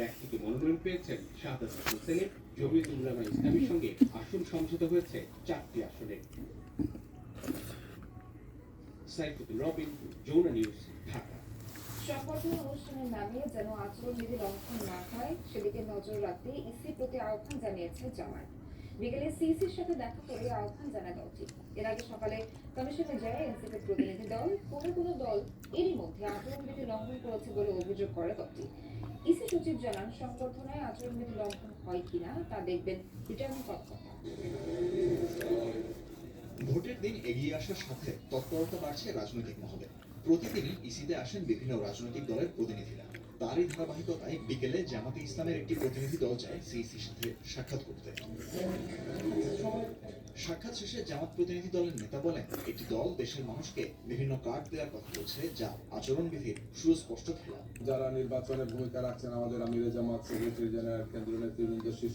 এক থেকে মনোনয়ন পেয়েছেন হোসেনের সঙ্গে আসন সমঝোতা হয়েছে চারটি আসনে। রবিন যৌনা নিউজ, ঢাকা। অনুষ্ঠানের নামে যেন আচরণবিধি লঙ্ঘন না হয়, সেদিকে নজর রাখতে ইসির প্রতি আহ্বান জানিয়েছে জামায়াত। বিকেলে সিইসির সাথে দেখা করে আহ্বান জানায় উচিত। এর আগে সকালে কমিশনে যায় এনসিপির প্রতিনিধি দল, কোনো কোনো দল এরই মধ্যে আচরণবিধি লঙ্ঘন করেছে বলে অভিযোগ করে দলটি। ইসি সচিব জানান, সংবর্ধনায় আচরণবিধি লঙ্ঘন হয় কিনা তা দেখবেন রিটার্নিং কর্মকর্তা। ভোটের দিন এগিয়ে আসার সাথে তৎপরতা বাড়ছে রাজনৈতিক মহলে। প্রতিদিনই ইসিতে আসেন বিভিন্ন রাজনৈতিক দলের প্রতিনিধিরা। তারই ধারাবাহিকতায় বিকেলে জামাতে ইসলামের একটি প্রতিনিধি দল যায় সিইসির সাথে সাক্ষাৎ করতে। সাক্ষাৎ শেষে জামাত প্রতিনিধি দলের নেতা বলেন, একটি দল দেশের মানুষকে বিভিন্ন কার্ড দেওয়ার কথা বলছে, যা আচরণবিধির সুস্পষ্ট খেলা। যারা নির্বাচনের ভূমিকা রাখছেন, আমাদের আমিরে জামাত, সেক্রেটারি জেনারেল, কেন্দ্রীয় নেতৃবৃন্দ শীর্ষ